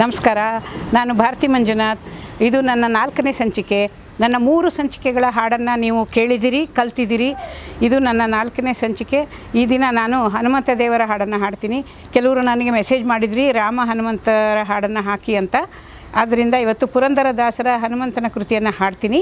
ನಮಸ್ಕಾರ. ನಾನು ಭಾರತಿ ಮಂಜುನಾಥ್. ಇದು ನನ್ನ ನಾಲ್ಕನೇ ಸಂಚಿಕೆ. ನನ್ನ ಮೂರು ಸಂಚಿಕೆಗಳ ಹಾಡನ್ನು ನೀವು ಕೇಳಿದಿರಿ ಕಲ್ತಿದ್ದೀರಿ ಇದು ನನ್ನ ನಾಲ್ಕನೇ ಸಂಚಿಕೆ. ಈ ದಿನ ನಾನು ಹನುಮಂತ ದೇವರ ಹಾಡನ್ನು ಹಾಡ್ತೀನಿ. ಕೆಲವರು ನನಗೆ ಮೆಸೇಜ್ ಮಾಡಿದ್ರಿ, ರಾಮ ಹನುಮಂತರ ಹಾಡನ್ನು ಹಾಕಿ ಅಂತ. ಆದ್ದರಿಂದ ಇವತ್ತು ಪುರಂದರ ದಾಸರ ಹನುಮಂತನ ಕೃತಿಯನ್ನು ಹಾಡ್ತೀನಿ.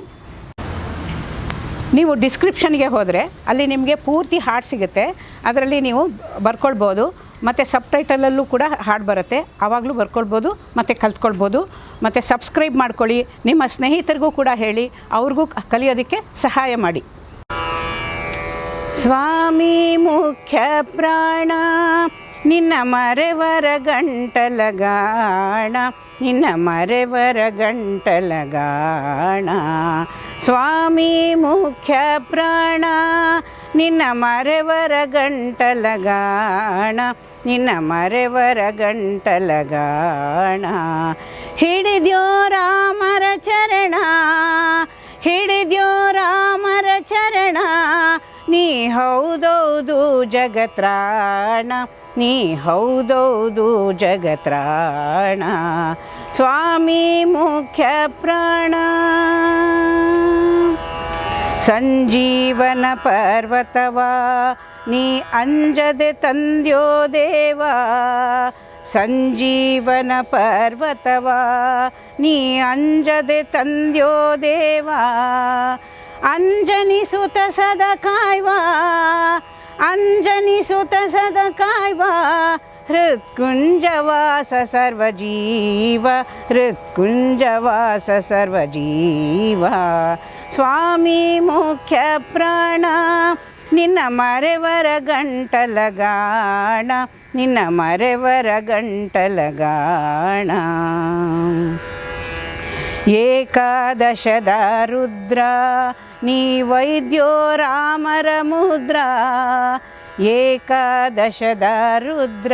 ನೀವು ಡಿಸ್ಕ್ರಿಪ್ಷನ್ಗೆ ಹೋದರೆ ಅಲ್ಲಿ ನಿಮಗೆ ಪೂರ್ತಿ ಹಾಡು ಸಿಗುತ್ತೆ. ಅದರಲ್ಲಿ ನೀವು ಬರ್ಕೊಳ್ಬೋದು. ಮತ್ತು ಸಬ್ ಟೈಟಲಲ್ಲೂ ಕೂಡ ಹಾಡು ಬರುತ್ತೆ. ಆವಾಗಲೂ ಬರ್ಕೊಳ್ಬೋದು, ಮತ್ತು ಕಲ್ತ್ಕೊಳ್ಬೋದು. ಮತ್ತು ಸಬ್ಸ್ಕ್ರೈಬ್ ಮಾಡ್ಕೊಳ್ಳಿ. ನಿಮ್ಮ ಸ್ನೇಹಿತರಿಗೂ ಕೂಡ ಹೇಳಿ, ಅವ್ರಿಗೂ ಕಲಿಯೋದಕ್ಕೆ ಸಹಾಯ ಮಾಡಿ. ಸ್ವಾಮಿ ಮುಖ್ಯ ಪ್ರಾಣ, ನಿನ್ನ ಮರೆವರ ಗಂಟಲ ಗಾಣ ನಿನ್ನ ಮರೆವರ ಗಂಟಲ ಗಾಣ ಸ್ವಾಮಿ ಮುಖ್ಯ ಪ್ರಾಣ ನಿನ್ನ ಮರೆವರ ಗಂಟಲ ಗಾಣ, ನಿನ್ನ ಮರೆವರ ಗಂಟಲ ಗಾಣ. ಹಿಡಿದ್ಯೋ ರಾಮರ ಚರಣ, ಹಿಡಿದ್ಯೋ ರಾಮರ ಚರಣ. ನೀ ಹೌದೌದು ಜಗತ್ರಾಣ, ನೀ ಹೌದೌದು ಜಗತ್ರಾಣ. ಸ್ವಾಮಿ ಮುಖ್ಯ ಪ್ರಾಣ. ಸಂಜೀವನ ಪರ್ವತವಾ, ನೀ ಅಂಜದೆ ತಂದ್ಯೋ ದೇವ. ಸಂಜೀವನ ಪರ್ವತವಾ, ನೀ ಅಂಜದೆ ತಂದ್ಯೋ ದೇವ. ಅಂಜನಿ ಸುತ ಸದ ಕಾಯ್ವಾ, ಅಂಜನಿ ಸುತ ಸದ ಕಾಯ್ವಾ. ಹೃತ್ಕುಂಜವಾಸ ಸರ್ವಜೀವ ಹೃತ್ಕುಂಜವಾಸ ಸರ್ವಜೀವ. ಸ್ವಾಮಿ ಮುಖ್ಯ ಪ್ರಾಣ, ನಿನ್ನ ಮರೆವರ ಗಂಟಲ ಗಾಣ, ನಿನ್ನ ಮರೆವರ ಗಂಟಲ ಗಾಣ. ಏಕಾದಶದ ರುದ್ರ, ನೀ ವೈದ್ಯೋ ರಾಮರ ಮುದ್ರ. ಏಕಾದಶದ ರುದ್ರ,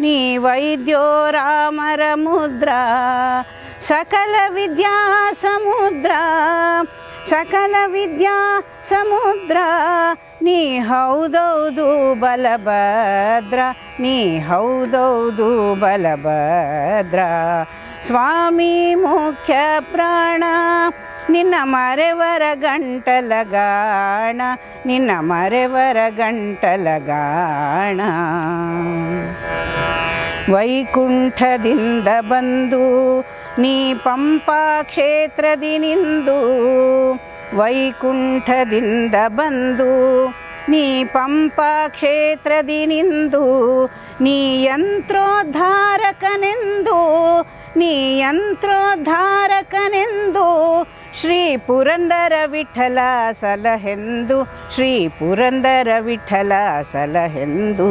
ನೀ ವೈದ್ಯೋ ರಾಮರ ಮುದ್ರ. ಸಕಲ ವಿದ್ಯಾ ಸಮುದ್ರ, ಸಕಲ ವಿದ್ಯಾ ಸಮುದ್ರ, ನೀ ಹೌದೌದು ಬಲಭದ್ರ, ನೀ ಹೌದೌದು ಬಲಭದ್ರ. ಸ್ವಾಮಿ ಮುಖ್ಯ ಪ್ರಾಣ, ನಿನ್ನ ಮರೆವರ ಗಂಟಲ ಗಾಣ, ನಿನ್ನ ಮರೆವರ ಗಂಟಲ ಗಾಣ. ವೈಕುಂಠದಿಂದ ಬಂದು ನೀ ಪಂಪಾ ಕ್ಷೇತ್ರದಿನಿಂದು ವೈಕುಂಠದಿಂದ ಬಂದು ನೀ ಪಂಪಾ ಕ್ಷೇತ್ರದಿನಿಂದು ನೀ ಯಂತ್ರೋದ್ಧಾರಕನೆಂದು ನೀ ಯಂತ್ರೋದ್ಧಾರಕನೆಂದು ಶ್ರೀ ಪುರಂದರ ವಿಠಲ ಸಲಹೆಂದು ಶ್ರೀ ಪುರಂದರ ವಿಠಲ ಸಲಹೆಂದು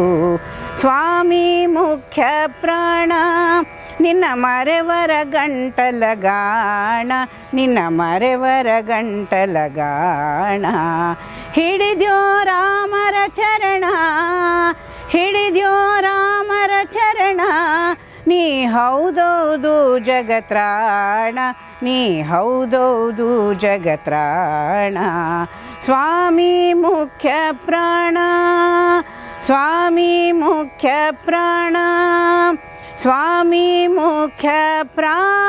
ಸ್ವಾಮಿ ಮುಖ್ಯ ಪ್ರಾಣ ನಿನ್ನ ಮರೆವರ ಗಂಟಲ ಗಾಣ, ನಿನ್ನ ಮರೆವರ ಗಂಟಲ ಗಾಣ. ಹಿಡಿದ್ಯೋ ರಾಮರ ಚರಣ, ಹಿಡಿದ್ಯೋ ರಾಮರ ಚರಣ. ನೀ ಹೌದೌದು ಜಗತ್ರಾಣ, ನೀ ಹೌದೌದು ಜಗತ್ರಾಣ. ಸ್ವಾಮಿ ಮುಖ್ಯ ಪ್ರಾಣ, ಸ್ವಾಮಿ ಮುಖ್ಯ ಪ್ರಾಣ. ಸ್ವಾಮಿ ಮುಖ್ಯ ಪ್ರಾಣ